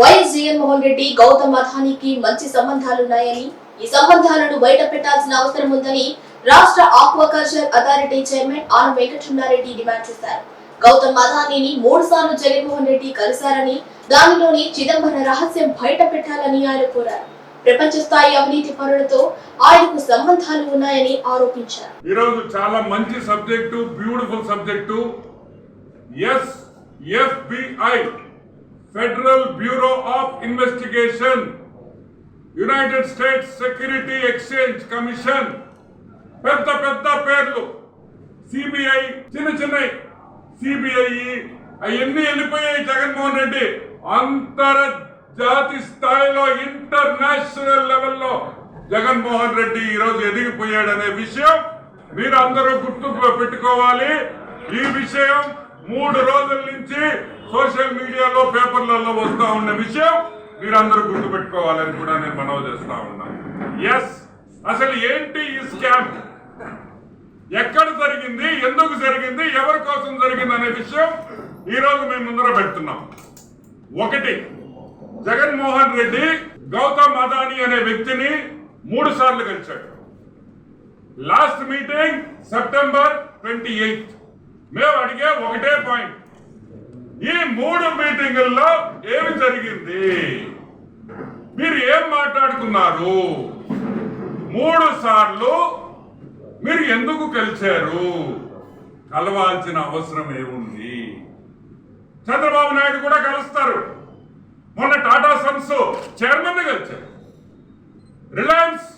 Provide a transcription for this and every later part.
YS Jaganmohan Reddy Gautam అథానీకి మంచి సంబంధాలున్నాయని ఈ సంబంధాలను బయట పెట్టాల్సిన అవసరం ఉందని రాష్ట్ర ఆక్వాకల్చర్ అథారిటీ చైర్మన్ ఆన వెంకటరమణారెడ్డి డిమాండ్ చేశారు. గౌతమ్ అదానీని మూడు సార్లు జగన్మోహన్ రెడ్డి కలిశారని దానిలోని చిదంబర రహస్యం బయట పెట్టాలని ఆయన కోరారు. ప్రపంచ స్థాయి అవినీతి పరులతో ఆయనకు సంబంధాలు ఉన్నాయని ఆరోపించారు. ఈరోజు చాలా మంచి subject beautiful subject. Yes FBI federal bureau of investigation united states security exchange commission పెద్ద పెద్ద పేర్లు. సిబిఐ చిన్న చిన్నవి సిబిఐ అవన్నీ వెళ్ళిపోయాయి జగన్మోహన్ రెడ్డి. అంతర్జాతి స్థాయిలో ఇంటర్నేషనల్ లెవెల్లో జగన్మోహన్ రెడ్డి ఈరోజు ఎదిగిపోయాడనే విషయం మీరు అందరూ గుర్తు పెట్టుకోవాలి. ఈ విషయం మూడు రోజుల నుంచి సోషల్ మీడియాలో పేపర్లలో వస్తూ ఉన్న విషయం మీరందరూ గుర్తు పెట్టుకోవాలని కూడా నేను మనవి చేస్తా ఉన్నాను ఎస్ అసలు ఏంటి ఈ స్కామ్ ఎక్కడ జరిగింది? ఎందుకు జరిగింది? ఎవరి కోసం జరిగింది అనే విషయం ఈరోజు మేము ముందర పెడుతున్నాం. ఒకటి జగన్మోహన్ రెడ్డి గౌతమ్ అదాని అనే వ్యక్తిని మూడు సార్లు కలిశాడు. Last meeting September twenty eighth మేము అడిగే ఒకటే పాయింట్ ఈ మూడు మీటింగుల్లో ఏమి జరిగింది? మీరు ఏం మాట్లాడుకున్నారు? మూడు సార్లు మీరు ఎందుకు కలిశారు? కలవాల్సిన అవసరం ఏముంది? చంద్రబాబు నాయుడు కూడా కలుస్తారు. మొన్న టాటా సన్స్ చైర్మన్ కలిశారు. రిలయన్స్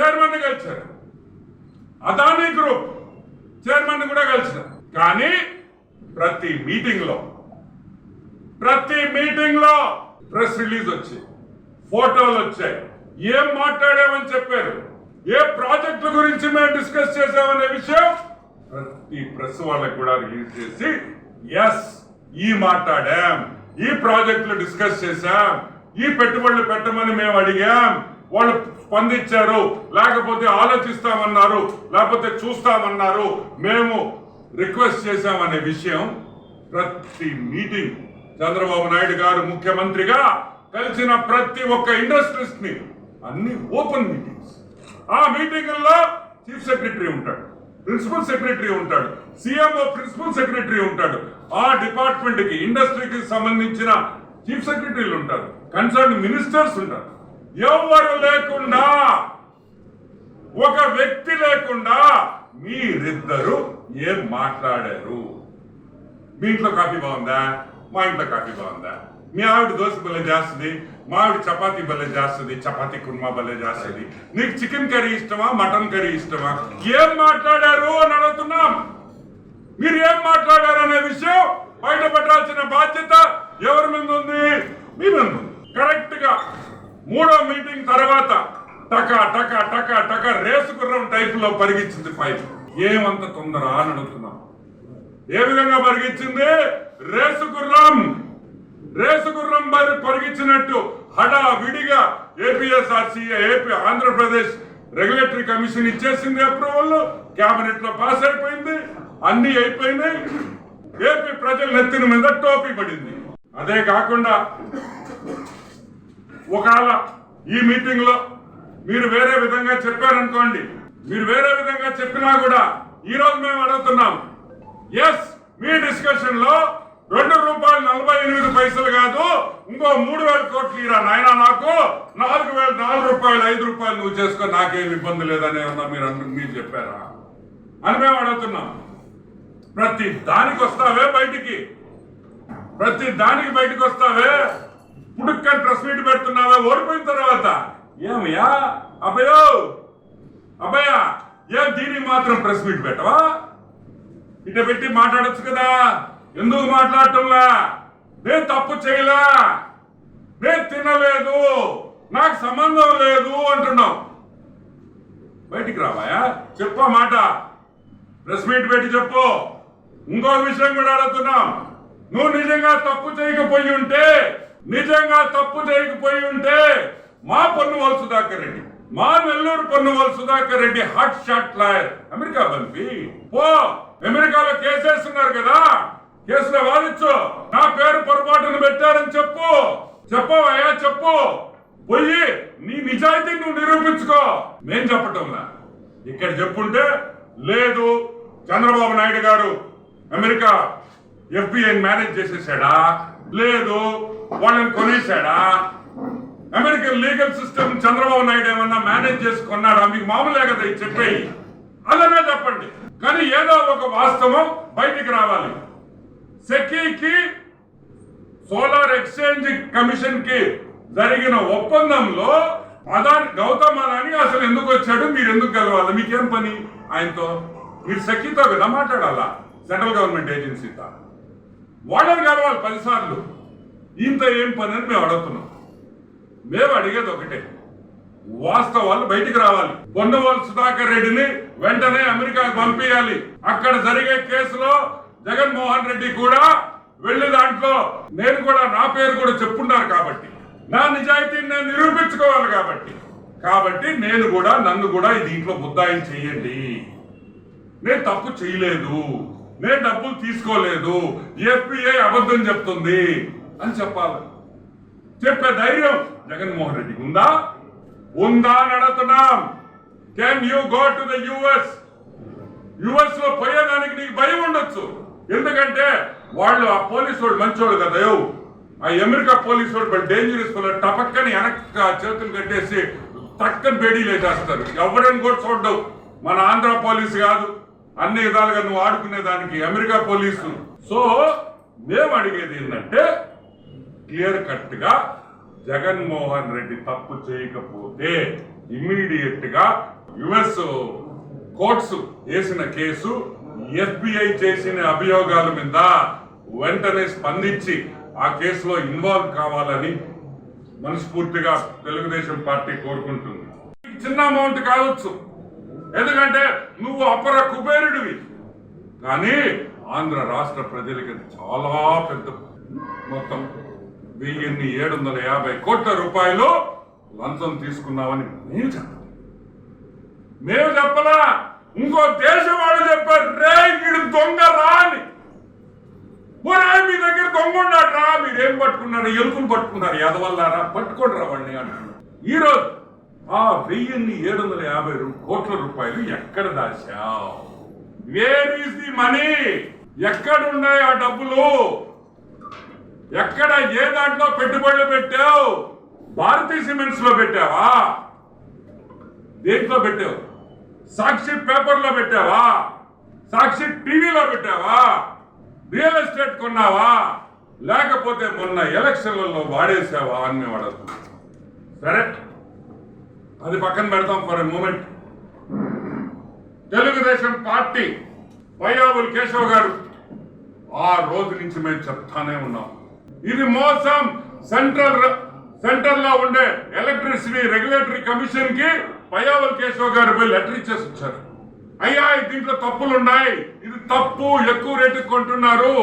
చైర్మన్ కలిశారు. అదానీ గ్రూప్ చైర్మన్ కూడా కలిశారు. కానీ ప్రతి మీటింగ్లో ప్రతి మీటింగ్లో ప్రెస్ రిలీజ్ వచ్చి ఫోటోలు వచ్చాయి. ఏం మాట్లాడామని చెప్పారు? ఏ ప్రాజెక్టుల గురించి మేము డిస్కస్ చేసామనే విషయం ప్రతి ప్రెస్ వాళ్ళకి కూడా రిలీజ్ చేసి ఎస్ ఈ మాట్లాడాం ఈ ప్రాజెక్టులు డిస్కస్ చేశాం ఈ పెట్టుబడులు పెట్టమని మేము అడిగాం వాళ్ళు స్పందించారు లేకపోతే ఆలోచిస్తామన్నారు లేకపోతే చూస్తామన్నారు మేము రిక్వెస్ట్ చేశామనే విషయం ప్రతి మీటింగ్ చంద్రబాబు నాయుడు గారు ముఖ్యమంత్రిగా కలిసిన ప్రతి ఒక్క ఇండస్ట్రీస్ని అన్ని ఓపెన్ మీటింగ్స్. ఆ మీటింగుల్లో చీఫ్ సెక్రటరీ ఉంటాడు ప్రిన్సిపల్ సెక్రటరీ ఉంటాడు సీఎంఓ ప్రిన్సిపల్ సెక్రటరీ ఉంటాడు. ఆ డిపార్ట్మెంట్కి ఇండస్ట్రీకి సంబంధించిన చీఫ్ సెక్రటరీలు ఉంటారు కన్సర్న్ మినిస్టర్స్ ఉంటారు. ఎవరు లేకుండా ఒక వ్యక్తి లేకుండా మీరిద్దరు ఏం మాట్లాడారు? మీ ఇంట్లో కాఫీ బాగుందా? మా ఇంట్లో కాఫీ బాగుందా? మీ ఆవిడ దోశ భలే చేస్తుంది మా ఆవిడ చపాతీ భలే చేస్తుంది చపాతీ కుర్మా భలే చేస్తుంది. నీకు చికెన్ కర్రీ ఇష్టమా మటన్ కర్రీ ఇష్టమా? ఏం మాట్లాడారు అని అడుగుతున్నాం. మీరు ఏం మాట్లాడారు అనే విషయం బయట పెట్టాల్సిన బాధ్యత ఎవరి మీద ఉంది? మీ మీద కరెక్ట్గా మూడో మీటింగ్ తర్వాత టక టక టక టక రేసు గుర్రం టైప్లో పరిగించింది ఫైల్ ఏమంత తొందర అని అడుగుతున్నాం ఏ విధంగా పరిగించింది రేసు గుర్రం. రేసు గుర్రం మరి పరిగించినట్టు హడా విడిగా APSRC AP Andhra Pradesh regulatory commission ఇచ్చేసింది అప్రూవల్. క్యాబినెట్లో పాస్ అయిపోయింది. అన్ని అయిపోయినాయి. ఏపీ ప్రజల నెత్తిన మీద టోపీ పడింది. అదే కాకుండా ఒకవేళ ఈ మీటింగ్లో మీరు వేరే విధంగా చెప్పారనుకోండి మీరు వేరే విధంగా చెప్పినా కూడా ఈ రోజు మేము అడుగుతున్నాం. ఎస్ మీ డిస్కషన్లో రెండు రూపాయలు నలభై ఎనిమిది పైసలు కాదు ఇంకో మూడు వేల కోట్లు ఇరా నాయన నాకు. నాలుగు వేల నాలుగు రూపాయలు ఐదు రూపాయలు నువ్వు చేసుకో నాకేం ఇబ్బంది లేదనే ఉందా మీరు అందరికి మీరు చెప్పారా? అని మేము అడుగుతున్నాం. ప్రతి దానికి వస్తావే బయటికి. ప్రతి దానికి బయటకు వస్తావే. పుడుక్కని ప్రెస్ మీట్ పెడుతున్నావే ఓడిపోయిన తర్వాత. ఏమయ్యా? అబ్బయో అబ్బయ్యా ఏం దీనికి మాత్రం ప్రెస్ మీట్ పెట్టవా? ఇట పెట్టి మాట్లాడొచ్చు కదా. ఎందుకు మాట్లాడటంలా? నేను తప్పు చేయలా? నేను తినలేదు. నాకు సంబంధం లేదు అంటున్నావు. బయటికి రావాయా? చెప్పు మాట. ప్రెస్ మీట్ పెట్టి చెప్పు. ఇంకో విషయం కూడా అడుగుతున్నాం. నువ్వు నిజంగా తప్పు చేయకపోయి ఉంటే నిజంగా తప్పు చేయకపోయి ఉంటే మా పన్ను సుధాకర్ రెడ్డి మా Nellore Ponnavolu Sudhakar Reddy hot shot lawyer America పంపి పో. అమెరికాలో కేసేస్తున్నారు కదా. కేసులో వాదించు. నా పేరు పొరపాటును పెట్టారని చెప్పు. చెప్పవయ్యా చెప్పు. పోయి నీ నిజాయితీ నువ్వు నిరూపించుకో. మేం చెప్పటంలా. ఇక్కడ చెప్పుంటే లేదు చంద్రబాబు నాయుడు గారు అమెరికా ఎఫ్బిఐ మేనేజ్ చేసేసాడా? లేదు వాళ్ళని కొనేసాడా? American legal system Chandrababu Naidu ఏమన్నా మేనేజ్ చేసుకున్నాడా మీకు మామూలే కదా ఇది చెప్పేయి అలానే చెప్పండి. కానీ ఏదో ఒక వాస్తవం బయటికి రావాలి. సెకీకి సోలార్ ఎక్స్చేంజ్ కమిషన్కి జరిగిన ఒప్పందంలో అదాని గౌతమ్ అదాని అసలు ఎందుకు వచ్చాడు? మీరు ఎందుకు కలవాలి మీకేం పని ఆయనతో? మీరు సెకీతో కదా మాట్లాడాలా? సెంట్రల్ గవర్నమెంట్ ఏజెన్సీతో. వాళ్ళని కలవాలి పదిసార్లు. ఇంత ఏం పని అని మేము అడుగుతున్నాం. మేము అడిగేది ఒకటే. వాస్తవాలు బయటికి రావాలి. పొన్నవాళ్ళు సుధాకర్ రెడ్డిని వెంటనే అమెరికాకు పంపించాలి అక్కడ జరిగే కేసులో జగన్మోహన్ రెడ్డి కూడా వెళ్ళి దాంట్లో నేను కూడా నా పేరు కూడా చెప్పున్నారు కాబట్టి నా నిజాయితీని నేను నిరూపించుకోవాలి కాబట్టి. కాబట్టి నేను కూడా నన్ను కూడా ఈ దీంట్లో ముద్దాయం చెయ్యండి నేను తప్పు చేయలేదు. నేను డబ్బులు తీసుకోలేదు. ఎఫ్బిఐ అబద్ధం చెప్తుంది అని చెప్పాలి. చెప్పే ధైర్యం జగన్మోహన్ రెడ్డికి ఉందా? ఉందా అని అడుగుతున్నాం. Can you go to the US యుఎస్లో పోయేదానికి నీకు భయం ఉండొచ్చు. ఎందుకంటే వాళ్ళు ఆ పోలీసు వాడు మంచోళ్ళు కదా ఆ అమెరికా పోలీసు వాడు బట్ డేంజరస్ వాళ్ళు టపక్కని వెనక చేతులు కట్టేసి తక్కని బేడీలు వేసేస్తారు. ఎవరైనా కూడా చూడవు మన ఆంధ్ర పోలీసు కాదు. అన్ని విధాలుగా నువ్వు ఆడుకునే దానికి అమెరికా పోలీసు. సో మేము అడిగేది ఏంటంటే క్లియర్ కట్గా జగన్మోహన్ రెడ్డి తప్పు చేయకపోతే ఇమ్మీడియట్గా యుఎస్ కోర్ట్స్ వేసిన కేసు ఎఫ్బిఐ చేసిన అభియోగాల మీద వెంటనే స్పందించి ఆ కేసులో ఇన్వాల్వ్ కావాలని మనస్ఫూర్తిగా తెలుగుదేశం పార్టీ కోరుకుంటుంది. చిన్న అమౌంట్ కావచ్చు. ఎందుకంటే నువ్వు అపర కుబేరుడివి. కానీ ఆంధ్ర రాష్ట్ర ప్రజలకి చాలా పెద్ద మొత్తం. వెయ్యిన్ని ఏడు వందల యాభై కోట్ల రూపాయలు లంచం తీసుకున్నామని మేము చెప్పాలి మేము చెప్పలా ఇంకో దేశం వాళ్ళు చెప్పారు రే వీడు దొంగ రాని. ఒరే మీ దగ్గర దొంగ ఉన్నాడు రా మీరేం పట్టుకున్నారు? ఎలుకలు పట్టుకున్నారు. ఎదవల్లారా పట్టుకోండి రా వాడిని అంటున్నారు ఈరోజు ఆ వెయ్యిన్ని ఏడు వందల యాభై కోట్ల రూపాయలు ఎక్కడ దాచావు? వేర్ ఈస్ ది మనీ ఎక్కడ ఉన్నాయి ఆ డబ్బులు? ఎక్కడ ఏ దాంట్లో పెట్టుబడులు పెట్టావు? భారతీ సిమెంట్స్లో పెట్టావా? దేంట్లో పెట్టావు? సాక్షి పేపర్లో పెట్టావా? సాక్షి టీవీలో పెట్టావా? రియల్ ఎస్టేట్ కొన్నావా? లేకపోతే మొన్న ఎలక్షన్లలో వాడేసావా అని మేము అడుగుతున్నాం. సరే అది పక్కన పెడతాం for a moment. Telugu Desam party వైయాబుల్ Keshav గారు ఆ రోజు నుంచి మేము చెప్తానే ఉన్నాం. ఇది మోసం సెంట్రల్ సెంటర్లో ఉండే ఎలక్ట్రిసిటీ రెగ్యులేటరీ కమిషన్కి పయ్యావల్ కేశవ్ గారు పోయి లెటర్ ఇచ్చేసి వచ్చారు అయ్యా దీంట్లో తప్పులు ఉన్నాయి ఇది తప్పు ఎక్కువ రేటు కొంటున్నారు.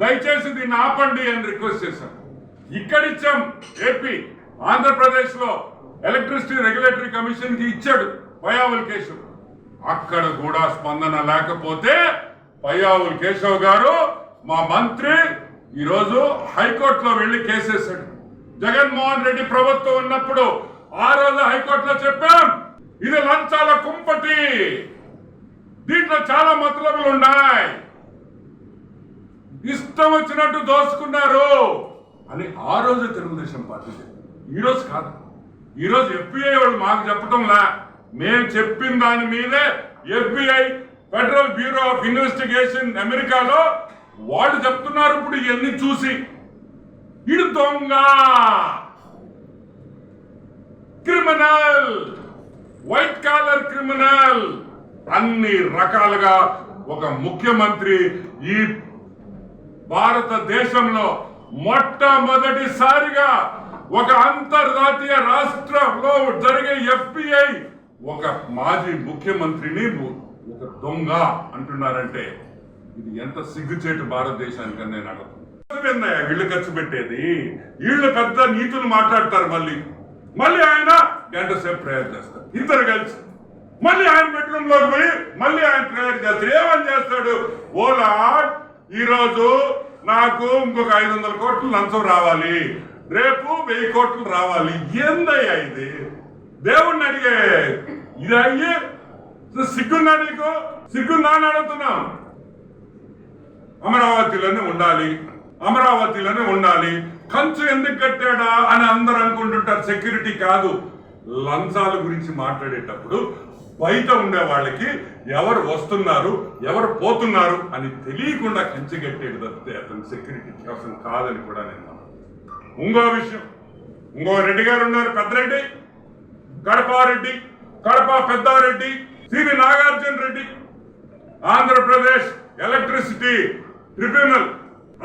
దయచేసి దీన్ని ఆపండి అని రిక్వెస్ట్ చేశారు. ఇక్కడిచ్చాం ఏపీ ఆంధ్రప్రదేశ్లో ఎలక్ట్రిసిటీ రెగ్యులేటరీ కమిషన్కి ఇచ్చాడు పయ్యావల్ కేశవ్. అక్కడ కూడా స్పందన లేకపోతే పయ్యావుల్ కేశవ్ గారు మా మంత్రి ఈరోజు హైకోర్టులో వెళ్ళి కేసేశాడు జగన్మోహన్ రెడ్డి ప్రభుత్వం ఉన్నప్పుడు ఆ రోజు హైకోర్టులో చెప్పాం ఇది లంచాల కుంపటి. దీంట్లో చాలా మతలబులు ఉన్నాయి. ఇష్టం వచ్చినట్టు దోచుకున్నారు అని ఆ రోజు తెలుగుదేశం పార్టీ ఈరోజు ఈ కాదు. ఈరోజు ఎఫ్బిఐ వాళ్ళు మాకు చెప్పటంలా. మేము చెప్పిన దాని మీదే FBI federal bureau of investigation అమెరికాలో వాళ్ళు చెప్తున్నారు ఇప్పుడు ఇవన్నీ చూసి. ఇడు దొంగ. క్రిమినల్. White collar criminal. అన్ని రకాలుగా ఒక ముఖ్యమంత్రి ఈ భారతదేశంలో మొట్టమొదటిసారిగా ఒక అంతర్జాతీయ రాష్ట్రంలో జరిగే ఎఫ్బిఐ ఒక మాజీ ముఖ్యమంత్రిని ఒక దొంగ అంటున్నారంటే ఇది ఎంత సిగ్గుచేటు భారతదేశానికన్నా నేను అడుగుతున్నాను వీళ్ళు ఖర్చు పెట్టేది. వీళ్ళు పెద్ద నీతులు మాట్లాడతారు మళ్ళీ. మళ్ళీ ఆయన గంట సేపు ప్రేయర్ చేస్తారు. ఇద్దరు కలిసి. మళ్ళీ ఆయన బెడ్రూమ్లోకి పోయి మళ్ళీ ఆయన ప్రేయర్ చేస్తాడు ఏమని చేస్తాడు? ఓలా ఈరోజు నాకు ఇంకొక ఐదు వందల కోట్లు లంచం రావాలి. రేపు వెయ్యి కోట్లు రావాలి. ఏందయ్యా ఇది? దేవుణ్ణి అడిగే. ఇది అయ్యి సిగ్గుందా నీకు? సిగ్గుందా అని అడుగుతున్నాం. అమరావతిలోనే ఉండాలి. అమరావతిలోనే ఉండాలి. కంచు ఎందుకు కట్టాడా అని అందరు అనుకుంటుంటారు. సెక్యూరిటీ కాదు. లంచాల గురించి మాట్లాడేటప్పుడు బయట ఉండే వాళ్ళకి ఎవరు వస్తున్నారు ఎవరు పోతున్నారు అని తెలియకుండా కంచె కట్టేది తప్పితే అతని సెక్యూరిటీ కోసం కాదని కూడా నేను ఇంకో విషయం. ఇంకో రెడ్డి గారు ఉన్నారు Peddareddy. Kadapareddy Kadapa Peddareddy CV Nagarjuna Reddy Andhra Pradesh electricity tribunal.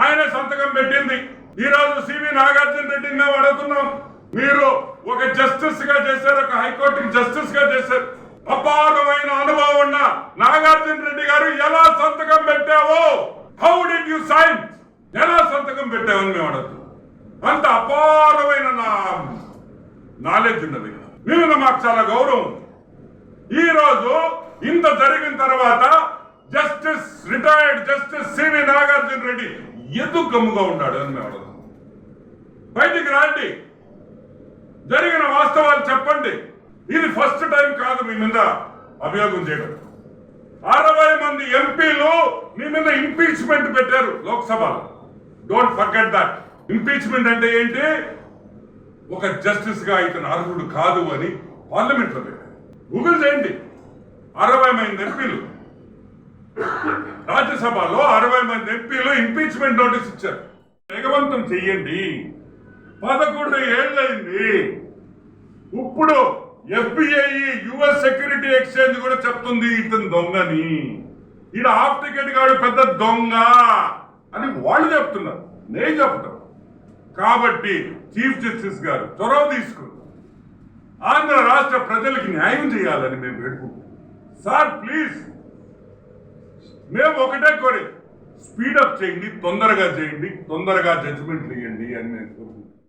ఆయన సంతకం పెట్టింది. ఈ రోజు సివి నాగార్జున రెడ్డిని మేము అడుగుతున్నాం. మీరు ఒక జస్టిస్గా చేశారు ఒక హైకోర్టుకి జస్టిస్గా చేశారు. అపారమైన అనుభవం ఉన్న నాగార్జున రెడ్డి గారు ఎలా సంతకం పెట్టావో హౌ డిడ్ యు సైన్ ఎలా సంతకం పెట్టావని మేము అడుగుతున్నాం. అంత అపారమైన నా నాలెడ్జ్ ఉన్నది. మీ మీద మాకు చాలా గౌరవం. ఈ రోజు ఇంత జరిగిన తర్వాత justice retired justice CV Nagarjuna Reddy ఎందుకు గమ్ముగా ఉన్నాడు అని మేము బయటికి రాండి. జరిగిన వాస్తవాలు చెప్పండి. ఇది ఫస్ట్ టైం కాదు మీ మీద అభియోగం చేయడం. అరవై మంది ఎంపీలు మీ మీద ఇంపీచ్మెంట్ పెట్టారు లోక్సభలో. డోంట్ ఫర్గెట్ దట్ ఇంపీచ్మెంట్ అంటే ఏంటి? ఒక జస్టిస్గా ఇతను అర్హుడు కాదు అని పార్లమెంట్లో పెట్టారు. గూగుల్ చేయండి. అరవై మంది ఎంపీలు. రాజ్యసభలో అరవై మంది ఎంపీలు ఇంపీచ్మెంట్ నోటీస్ ఇచ్చారు. వేగవంతం చెయ్యండి. పదకొండు ఏళ్ళైంది ఇప్పుడు ఎఫ్బిఐ యుఎస్ సెక్యూరిటీ ఎక్స్చేంజ్ కూడా చెప్తుంది ఇతను దొంగని. ఈడ హాఫ్ టికెట్ కాడు పెద్ద దొంగ అని వాళ్ళు చెప్తున్నారు. నేను చెప్తాను కాబట్టి చీఫ్ జస్టిస్ గారు చొరవ తీసుకుని ఆంధ్ర రాష్ట్ర ప్రజలకి న్యాయం చేయాలని మేము పెట్టుకుంటాం సార్ ప్లీజ్ మేము ఒకటే కోరి. స్పీడప్ చేయండి తొందరగా చేయండి తొందరగా జడ్జిమెంట్లు ఇవ్వండి అని నేను